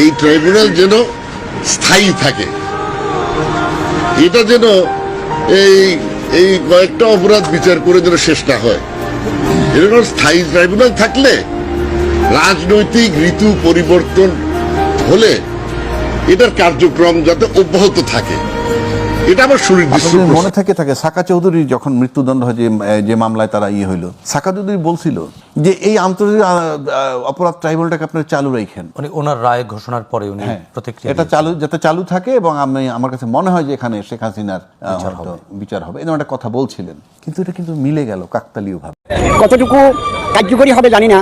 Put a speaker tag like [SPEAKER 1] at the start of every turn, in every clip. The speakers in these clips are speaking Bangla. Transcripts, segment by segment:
[SPEAKER 1] এই ট্রাইব্যুনাল যেন স্থায়ী থাকে। এটা যেন এই এই কয়েকটা অপরাধ বিচার করে যেন শেষ না হয়। এরকম স্থায়ী ট্রাইব্যুনাল থাকলে রাজনৈতিক ঋতু পরিবর্তন হলে এটার কার্যক্রম যাতে অব্যাহত থাকে। এটা আমার
[SPEAKER 2] আপনাদের মনে থেকে থাকে সাকা চৌধুরী যখন মৃত্যুদণ্ড হয় যে যে মামলায় তারা ইয়ে হইল সাকা চৌধুরী বলছিল যে এই আন্তর্জাতিক অপরাধ ট্রাইব্যুনালটাকে আপনারা চালু রাখেন
[SPEAKER 3] মানে ওনার রায় ঘোষণার পরে উনি
[SPEAKER 2] হ্যাঁ।
[SPEAKER 3] প্রতিক্রিয়া
[SPEAKER 2] এটা চালু যাতে চালু থাকে এবং আমি আমার কাছে মনে হয় যে এখানে শেখ হাসিনার বিচার হবে। এরকম একটা কথা বলছিলেন। কিন্তু এটা কিন্তু মিলে গেল কাকতালীয় ভাবে
[SPEAKER 4] কতটুকু কার্যকরী হবে জানি না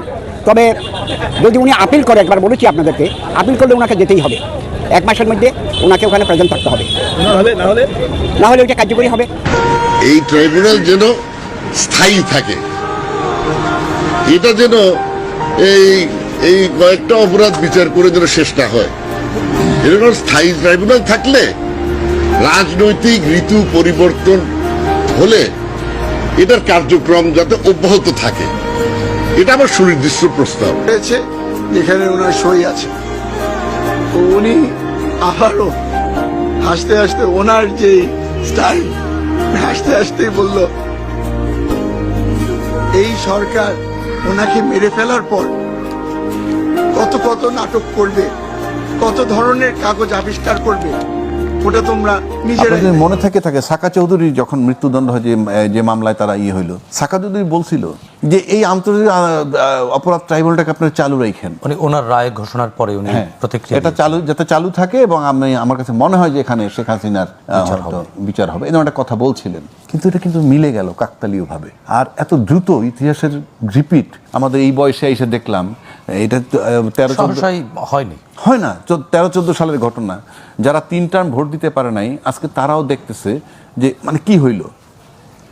[SPEAKER 4] তবে যদি উনি আপিল করে একবার বলেছি আপনাদেরকে আপিল করলে ওনাকে যেতেই হবে। এক মাসের মধ্যে ওনাকে ওখানে প্রেজেন্ট থাকতে হবে। না হলে ওইটা কার্যকরী হবে।
[SPEAKER 1] এই ট্রাইব্যুনাল যেন স্থায়ী থাকে। এটা যেন এই এই কয়েকটা অপরাধ বিচার করে যেন শেষ না হয়। এরকম স্থায়ী ট্রাইব্যুনাল থাকলে রাজনৈতিক ঋতু পরিবর্তন হলে এটার কার্যক্রম যাতে অব্যাহত থাকে। এটা আমার সুনির্দিষ্ট প্রস্তাব।
[SPEAKER 5] হয়েছে যেখানে ওনার সই আছে। উনি আবারও হাসতে হাসতে ওনার যে স্টাইল হাসতে হাসতেই বলল এই সরকার ওনাকে মেরে ফেলার পর কত কত নাটক করবে কত ধরনের কাগজ আবিষ্কার করবে ওটা তোমরা
[SPEAKER 2] আপনাদের মনে থেকে থাকে সাকা চৌধুরী যখন মৃত্যুদণ্ড হয় যে যে মামলায় তারা ইয়ে হইল সাকা চৌধুরী বলছিল যে এই আন্তর্জাতিক অপরাধ ট্রাইব্যুনালটাকে আপনারা চালু রাখেন
[SPEAKER 3] মানে ওনার রায় ঘোষণার পরে উনি
[SPEAKER 2] হ্যাঁ।
[SPEAKER 3] প্রতিক্রিয়া
[SPEAKER 2] এটা চালু যাতে চালু থাকে এবং আমি আমার কাছে মনে হয় যে এখানে শেখ হাসিনার বিচার হবে। এরকম একটা কথা বলছিলেন। কিন্তু এটা কিন্তু মিলে গেল কাকতালীয় ভাবে আর এত দ্রুত ইতিহাসের রিপিট আমাদের এই বয়সে এসে দেখলাম এটা তেরো
[SPEAKER 3] হয়নি।
[SPEAKER 2] হয় না। তেরো চোদ্দ সালের ঘটনা। যারা তিন টার্ম ভোট দিতে পারে নাই আজকে তারাও দেখতেছে যে মানে কি হইল?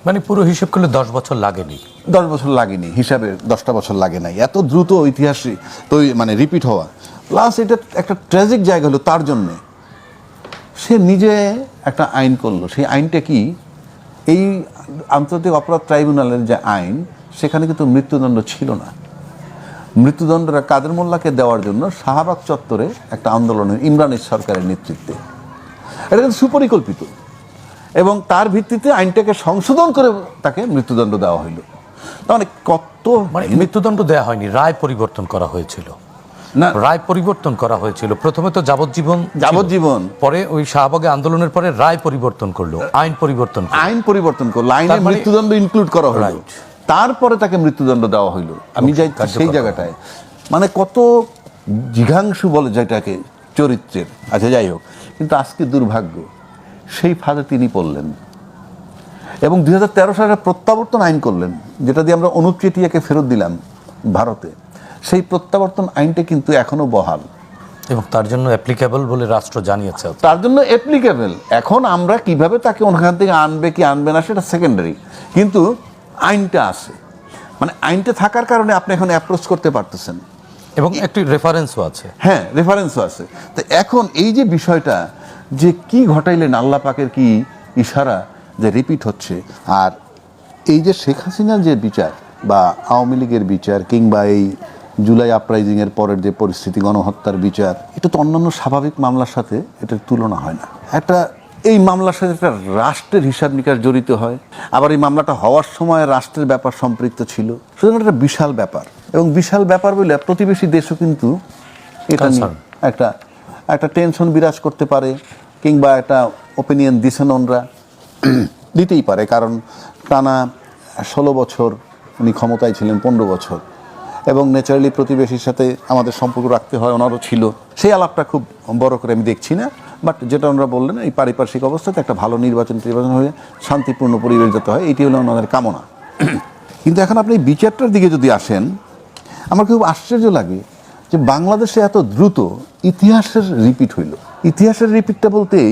[SPEAKER 3] মানে পুরো হিসেব করলে দশ বছর লাগেনি।
[SPEAKER 2] দশ বছর লাগেনি, হিসাবে দশটা বছর লাগে নাই। এত দ্রুত ইতিহাস তৈরি মানে রিপিট হওয়া। প্লাস এটা একটা ট্র্যাজিক জায়গা হলো তার জন্যে। সে নিজে একটা আইন করল। সেই আইনটা কি? এই আন্তর্জাতিক অপরাধ ট্রাইব্যুনালের যে আইন, সেখানে কিন্তু মৃত্যুদণ্ড ছিল না। মৃত্যুদণ্ডটা কাদের মোল্লাকে দেওয়ার জন্য শাহবাগ চত্বরে একটা আন্দোলনের ইমরানের সরকারের নেতৃত্বে। এটা কিন্তু সুপরিকল্পিত। এবং তার ভিত্তিতে আইনটাকে সংশোধন করে তাকে মৃত্যুদণ্ড দেওয়া হইল। মানে কত
[SPEAKER 3] মানে মৃত্যুদণ্ড দেওয়া হয়নি রায় পরিবর্তন করা হয়েছিল।
[SPEAKER 2] না।
[SPEAKER 3] রায় পরিবর্তন করা হয়েছিল। প্রথমে তো যাবজ্জীবন
[SPEAKER 2] যাবজ্জীবন।
[SPEAKER 3] পরে ওই শাহবাগে আন্দোলনের পরে রায় পরিবর্তন করল আইন পরিবর্তন
[SPEAKER 2] আইন পরিবর্তন করল আইনে
[SPEAKER 3] মানে-
[SPEAKER 2] মৃত্যুদণ্ড ইনক্লুড করা হলো. তারপরে তাকে মৃত্যুদণ্ড দেওয়া হইল। আমি যাই সেই জায়গাটায়। মানে কত জিঘাংশু বলে যেটাকে চরিত্রের। আচ্ছা যাই হোক। কিন্তু আজকে দুর্ভাগ্য। সেই ফাঁদে তিনি পড়লেন। এবং দুই হাজার তেরো সালে প্রত্যাবর্তন আইন করলেন যেটা দিয়ে আমরা অনুপ চেটিয়াকে ফেরত দিলাম ভারতে। সেই প্রত্যাবর্তন আইনটা কিন্তু এখনও বহাল।
[SPEAKER 3] এবং তার জন্য অ্যাপ্লিকেবল বলে রাষ্ট্র জানিয়েছে
[SPEAKER 2] তার জন্য অ্যাপ্লিকেবল এখন আমরা কীভাবে তাকে ওখান থেকে আনবে কি আনবে না সেটা সেকেন্ডারি কিন্তু আইনটা আছে। মানে আইনটা থাকার কারণে আপনি এখন অ্যাপ্রোচ করতে পারতেছেন।
[SPEAKER 3] এবং একটি রেফারেন্সও আছে।
[SPEAKER 2] হ্যাঁ রেফারেন্সও আছে। তো এখন এই যে বিষয়টা যে কি ঘটাইলেন আল্লাহ পাকের কি ইশারা যে রিপিট হচ্ছে? আর এই যে শেখ হাসিনার যে বিচার বা আওয়ামী লীগের বিচার কিংবা এই জুলাই আপরাইজিং এর পরের যে পরিস্থিতি গণহত্যার বিচার এটা তো অন্যান্য স্বাভাবিক মামলার সাথে এটার তুলনা হয় না। একটা এই মামলার সাথে একটা রাষ্ট্রের হিসাব নিকাশ জড়িত হয়। আবার এই মামলাটা হওয়ার সময় রাষ্ট্রের ব্যাপার সম্পৃক্ত ছিল। সুতরাং একটা বিশাল ব্যাপার। এবং বিশাল ব্যাপার বলে প্রতিবেশী দেশও কিন্তু এটা একটা একটা টেনশন বিরাজ করতে পারে। কিংবা একটা ওপিনিয়ন দিছেন ওনরা দিতেই পারে, কারণ টানা ষোলো বছর উনি ক্ষমতায় ছিলেন, পনেরো বছর। এবং ন্যাচারালি প্রতিবেশীর সাথে আমাদের সম্পর্ক রাখতে হয়, ওনারও ছিল। সেই আলাপটা খুব বড় করে আমি দেখছি না বাট যেটা ওনারা বললেন, এই পারিপার্শ্বিক অবস্থাতে একটা ভালো নির্বাচন নির্বাচন হয়ে শান্তিপূর্ণ পরিবেশ যাতে হয়, এটি হলো ওনাদের কামনা। কিন্তু এখন আপনি বিচারটার দিকে যদি আসেন, আমার খুব আশ্চর্য লাগে যে বাংলাদেশে এত দ্রুত ইতিহাসের রিপিট হইল। ইতিহাসের রিপিটটা বলতেই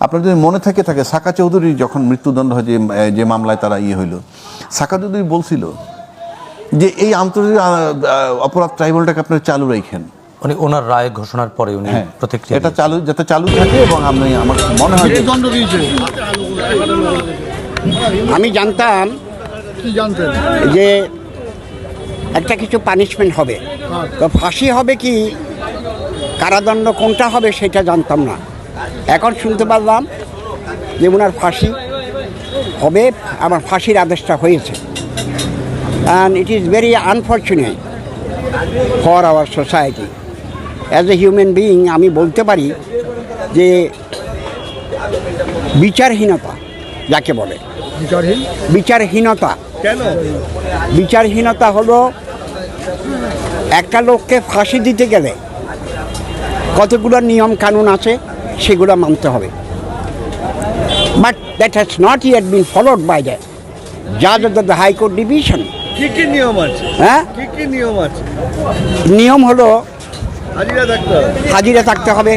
[SPEAKER 2] আপনার যদি মনে থাকে থাকে সাকা চৌধুরী যখন মৃত্যুদণ্ড হয় যে যে মামলায় তারা ইয়ে হইল সাকা চৌধুরী বলছিল যে এই আন্তর্জাতিক অপরাধ ট্রাইব্যুনালটাকে আপনারা চালু রাখেন
[SPEAKER 3] মানে ওনার রায় ঘোষণার পরে উনি
[SPEAKER 2] হ্যাঁ।
[SPEAKER 3] প্রতিক্রিয়া
[SPEAKER 2] এটা চালু যাতে চালু থাকে এবং আমি আমার মনে হয়
[SPEAKER 4] আমি জানতাম
[SPEAKER 5] কি জানতেন?
[SPEAKER 4] যে একটা কিছু পানিশমেন্ট হবে। তো ফাঁসি হবে কি? কারাদণ্ড কোনটা হবে সেটা জানতাম না। এখন শুনতে পারলাম যে ওনার ফাঁসি হবে আমার ফাঁসির আদেশটা হয়েছে। And it is very unfortunate for our society as a human being আমি বলতে পারি যে বিচারহীনতা যাকে বলে। বিচারহীনতা।
[SPEAKER 5] কেন?
[SPEAKER 4] বিচারহীনতা হলো একটা লোককে ফাঁসি দিতে গেলে কতগুলো নিয়ম কানুন আছে সেগুলো মানতে হবে। But that has not yet been followed by the জাজ of the high court division
[SPEAKER 5] কি কি নিয়ম আছে?
[SPEAKER 4] হ্যাঁ?
[SPEAKER 5] কি কি নিয়ম আছে?
[SPEAKER 4] নিয়ম হলো
[SPEAKER 5] হাজিরা থাকতে হবে।
[SPEAKER 4] হাজিরা থাকতে হবে।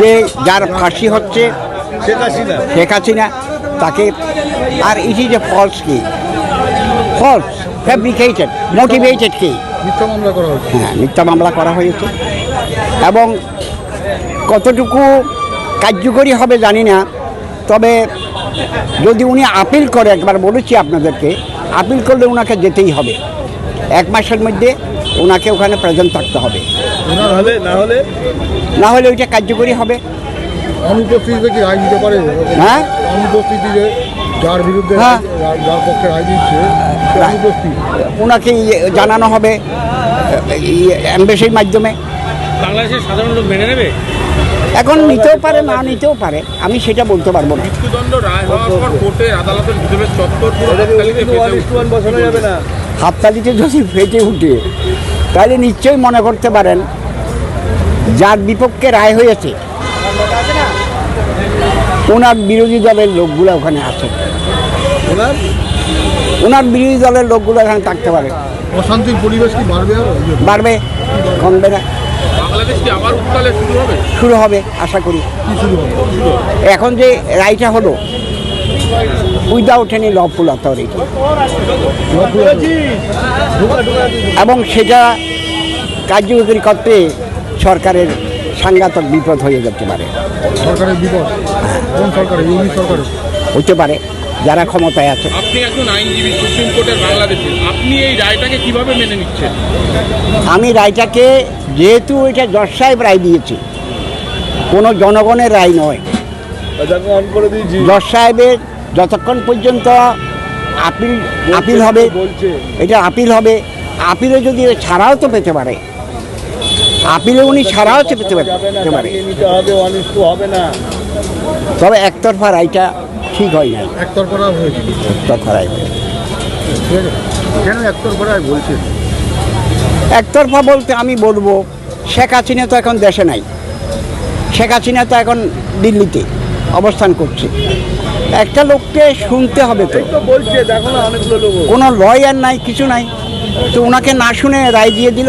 [SPEAKER 4] যে যার ফাঁসি হচ্ছে
[SPEAKER 5] শেখ হাসিনা।
[SPEAKER 4] শেখ হাসিনা তাকে। আর ইট ইজ এ ফলস কি ফলস ফ্যাব্রিকেটেড মোটিভেটেড কি
[SPEAKER 5] মিথ্যা মামলা করা হচ্ছে
[SPEAKER 4] হ্যাঁ মিথ্যা মামলা করা হয়েছে। এবং কতটুকু কার্যকরী হবে জানি না তবে যদি উনি আপিল করে একবার বলেছি আপনাদেরকে আপিল করলে ওনাকে যেতেই হবে। এক মাসের মধ্যে ওনাকে ওখানে প্রেজেন্ট থাকতে হবে।
[SPEAKER 5] না হলে
[SPEAKER 4] ওইটা কার্যকরী হবে।
[SPEAKER 5] অনুপস্থিতিতে কি রায় দিতে পারে?
[SPEAKER 4] হ্যাঁ?
[SPEAKER 5] অনুপস্থিতিতে যার বিরুদ্ধে
[SPEAKER 4] হ্যাঁ।
[SPEAKER 5] যার- পক্ষে রায় দিচ্ছে
[SPEAKER 4] ওনাকে ইয়ে জানানো হবে অ্যাম্বাসির মাধ্যমে।
[SPEAKER 6] বাংলাদেশের সাধারণ লোক মেনে নেবে?
[SPEAKER 4] এখন নিতেও পারে না নিতেও পারে। আমি সেটা বলতে পারব না।
[SPEAKER 6] মৃত্যুদণ্ড রায় হওয়ার পর কোর্টে আদালতের ভিতরে চত্বর পুরো হাততালিতে
[SPEAKER 5] বসানো যাবে না।
[SPEAKER 4] হাততালিতে যদি ফেটে উঠে তাহলে নিশ্চয়ই মনে করতে পারেন যার বিপক্ষে রায় হয়েছে ওনার বিরোধী দলের লোকগুলো ওখানে আছে।
[SPEAKER 5] ওনার?
[SPEAKER 4] ওনার বিরোধী দলের লোকগুলো এখানে থাকতে পারে।
[SPEAKER 5] অশান্তির পরিবেশ কি বাড়বে
[SPEAKER 4] বাড়বে কমবে না।
[SPEAKER 6] বাংলাদেশ কি আবার উত্তালে শুরু হবে?
[SPEAKER 4] শুরু হবে আশা করি। এখন যে রায়টা হলো উইদাউট এনি লফুল অথরিটি এবং সেটা কার্যকরী করতে সরকারের সাংঘাতক বিপদ হয়ে যেতে পারে।
[SPEAKER 5] সরকারের বিপদ?
[SPEAKER 4] হতে পারে। যারা ক্ষমতায় আছে।
[SPEAKER 6] আপনি একজন আইনজীবী সুপ্রিম কোর্টের বাংলাদেশে আপনি এই রায়টাকে কীভাবে মেনে নিচ্ছেন?
[SPEAKER 4] আমি রায়টাকে যেহেতু এটা জজ সাহেব রায় দিয়েছে কোনো জনগণের রায় নয়। জজ সাহেবের যতক্ষণ পর্যন্ত আপিল আপিল হবে এটা আপিল হবে আপিলে যদি ছাড়াও তো পেতে পারে। আপিলে উনি ছাড়াও তো পেতে পারে তবে একতরফা রায়টা ঠিক হয় না
[SPEAKER 5] একতরফা হয়েছে
[SPEAKER 4] একতরফা
[SPEAKER 5] কেন
[SPEAKER 4] বলতে আমি বলব শেখ হাসিনা তো এখন দেশে নাই। শেখ হাসিনা তো এখন দিল্লিতে অবস্থান করছে। একটা লোককে শুনতে হবে তো। কোনো লয়ার নাই কিছু নাই। তো ওনাকে না শুনে রায় দিয়ে দিল।